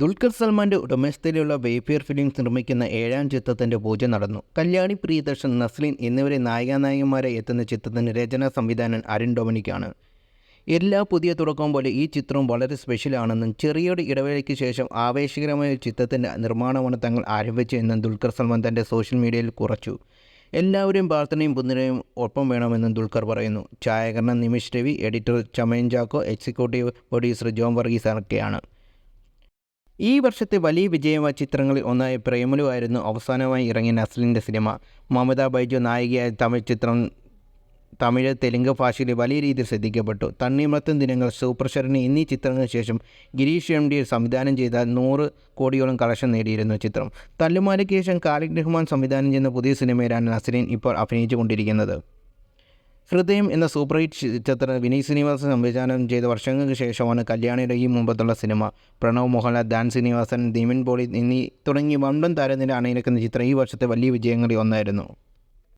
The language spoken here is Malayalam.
ദുൽഖർ സൽമാന്റെ ഉടമസ്ഥതയിലുള്ള വേഫിയർ ഫിലിംസ് നിർമ്മിക്കുന്ന ഏഴാം ചിത്രത്തിന്റെ പൂജ നടന്നു. കല്യാണി പ്രിയദർശൻ നസ്ലിൻ എന്നിവരെ നായികാനായകന്മാരെ എത്തുന്ന ചിത്രത്തിന് രചനാ സംവിധാനൻ അരുൺ ഡൊമിനിക്കാണ്. എല്ലാ പുതിയ തുടക്കവും പോലെ ഈ ചിത്രവും വളരെ സ്പെഷ്യലാണെന്നും ചെറിയൊരു ഇടവേളയ്ക്ക് ശേഷം ആവേശകരമായ ചിത്രത്തിന്റെ നിർമ്മാണമാണ് തങ്ങൾ ആരംഭിച്ചതെന്നും ദുൽഖർ സൽമാൻ തന്റെ സോഷ്യൽ മീഡിയയിൽ കുറച്ചു. എല്ലാവരും പ്രാർത്ഥനയും പിന്തുണയും ഒപ്പം വേണമെന്നും ദുൽഖർ പറയുന്നു. ഛായാകരണം Nimish Ravi editor Chaman Chacko executive producer Jom Varghese അറക്കെയാണ് ഈ വർഷത്തെ വലിയ വിജയമായ ചിത്രങ്ങളിൽ ഒന്നായ പ്രേമലു ആയിരുന്നു അവസാനമായി ഇറങ്ങിയ നസ്ലിന്റെ സിനിമ. മമത ബൈജു നായികയായ തമിഴ് ചിത്രം തമിഴ് തെലുങ്ക് ഭാഷയിൽ വലിയ രീതിയിൽ ശ്രദ്ധിക്കപ്പെട്ടു. തണ്ണിമത്തൻ ദിനങ്ങൾ സൂപ്പർ ശരണി എന്നീ ചിത്രങ്ങൾക്ക് ശേഷം ഗിരീഷ് എം ഡി സംവിധാനം ചെയ്ത നൂറ് കോടിയോളം കളക്ഷൻ നേടിയിരുന്നു ചിത്രം. തല്ലുമാലയ്ക്ക് ശേഷം കാലിക് റഹ്മാൻ സംവിധാനം ചെയ്യുന്ന പുതിയ സിനിമയിലാണ് നസ്രീൻ ഇപ്പോൾ അഭിനയിച്ചുകൊണ്ടിരിക്കുന്നത്. ഹൃദയം എന്ന സൂപ്പർ ഹിറ്റ് ചിത്രം വിനീത് ശ്രീനിവാസൻ സംവിധാനം ചെയ്ത വർഷങ്ങൾക്ക് ശേഷമാണ് കല്യാണിയുടെ ഈ മുമ്പത്തുള്ള സിനിമ. പ്രണവ് മോഹൻലാൽ ദാൻ ശ്രീനിവാസൻ ദീമൻ പോളി എന്നീ തുടങ്ങി വമ്പൻ താരനിര അണിനിരക്കുന്ന ചിത്രം ഈ വർഷത്തെ വലിയ വിജയങ്ങളിൽ ഒന്നായിരുന്നു.